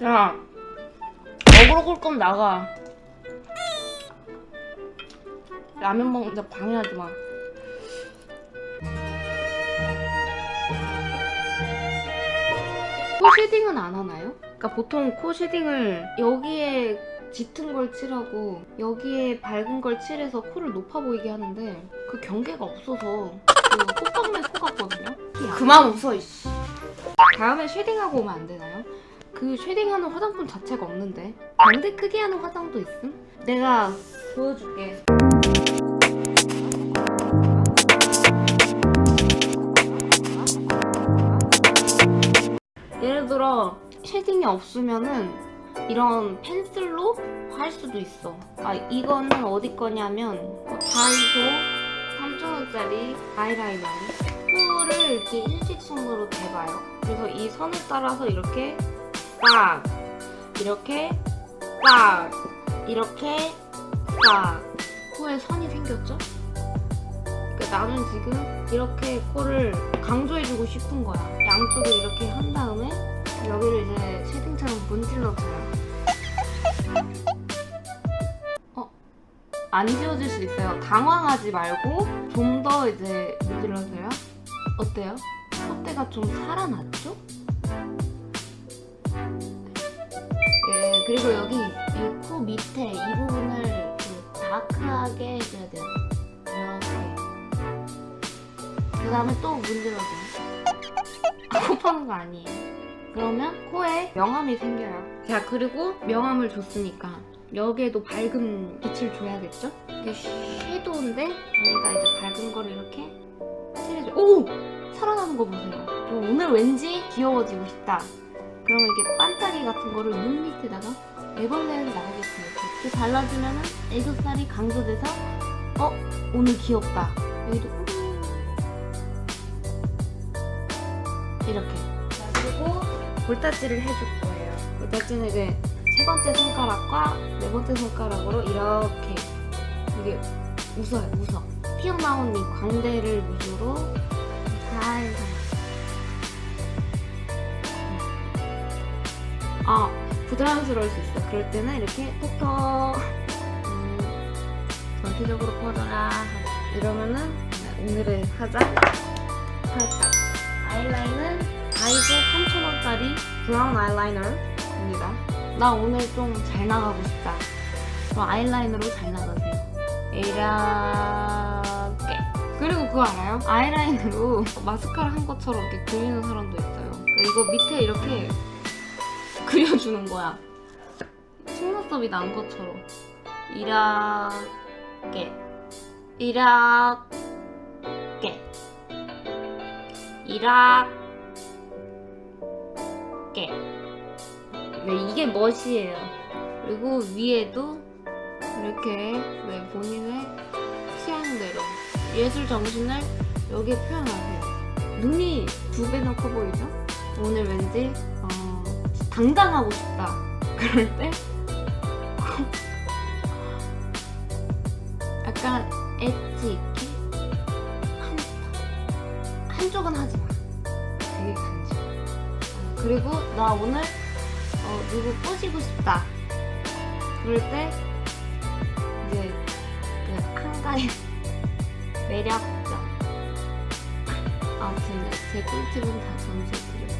야, 어그로 끌 거면 나가. 라면 먹는데 방해하지 마. 코 쉐딩은 안 하나요? 그러니까 보통 코 쉐딩을 여기에 짙은 걸 칠하고 여기에 밝은 걸 칠해서 코를 높아 보이게 하는데 그 경계가 없어서 그 꽃방맨 코 같거든요. 그만 웃어 이씨. 다음에 쉐딩하고 오면 안 되나요? 그 쉐딩하는 화장품 자체가 없는데 광대 크게 하는 화장도 있음? 내가 보여줄게. 예를 들어 쉐딩이 없으면은 이런 펜슬로 할 수도 있어. 아 이거는 어디 거냐면 어, 다이소 3,000원짜리 아이라이너. 코를 이렇게 일직선으로 대봐요. 그래서 이 선을 따라서 이렇게 딱 이렇게 딱 이렇게 딱 코에 선이 생겼죠? 그러니까 나는 지금 이렇게 코를 강조해주고 싶은 거야. 양쪽을 이렇게 한 다음에 여기를 이제 쉐딩처럼 문질러줘요. 어? 안 지워질 수 있어요. 당황하지 말고 좀 더 이제 문질러줘요. 어때요? 콧대가 좀 살아났죠? 그리고 여기 이 코 밑에 이 부분을 좀 다크하게 해줘야 돼요. 이렇게. 그 다음에 또 문질러줘요. 아, 코 파는 거 아니에요. 그러면 코에 명암이 생겨요. 자, 그리고 명암을 줬으니까 여기에도 밝은 빛을 줘야겠죠? 이게 섀도우인데 여기다 이제 밝은 거를 이렇게 칠해줘. 오! 살아나는 거 보세요. 어, 오늘 왠지 귀여워지고 싶다. 그러면 이게 반짝이 같은 거를 눈 밑에다가 애벌레를 나오겠습니다. 이렇게 발라주면은 애교살이 강조돼서 어? 오늘 귀엽다. 여기도 음. 이렇게. 자, 그리고 볼타치를 해줄 거예요. 볼타치는 이제 세 번째 손가락과 네 번째 손가락으로 이렇게 이게 웃어요, 웃어. 튀어나온 이 광대를 위주로 아, 부자연스러울 수 있어. 그럴 때는 이렇게 톡톡 음, 전체적으로 퍼져라. 이러면은 오늘의 화장 살짝 아이라인은 다이소 3,000원짜리 브라운 아이라이너입니다. 나 오늘 좀 잘 나가고 싶다. 그럼 아이라이너로 잘 나가세요. 이렇게. 그리고 그거 알아요? 아이라인으로 마스카라 한 것처럼 이렇게 그리는 사람도 있어요. 그러니까 이거 밑에 이렇게 그려주는 거야. 속눈썹이 난 것처럼. 이렇게. 이렇게. 이렇게. 네, 이게 멋이에요. 그리고 위에도 이렇게 네, 본인의 취향대로 예술 정신을 여기에 표현하세요. 눈이 두 배나 커 보이죠? 오늘 왠지 어, 당당하고 싶다. 그럴 때 약간 엣지 있게 한, 한쪽은 하지 마. 되게 간지. 그리고 나 오늘 어, 누구 꼬시고 싶다. 그럴 때 이제 그 한가의 매력점. 아무튼 제 꿀팁은 다 전수해드렸어요.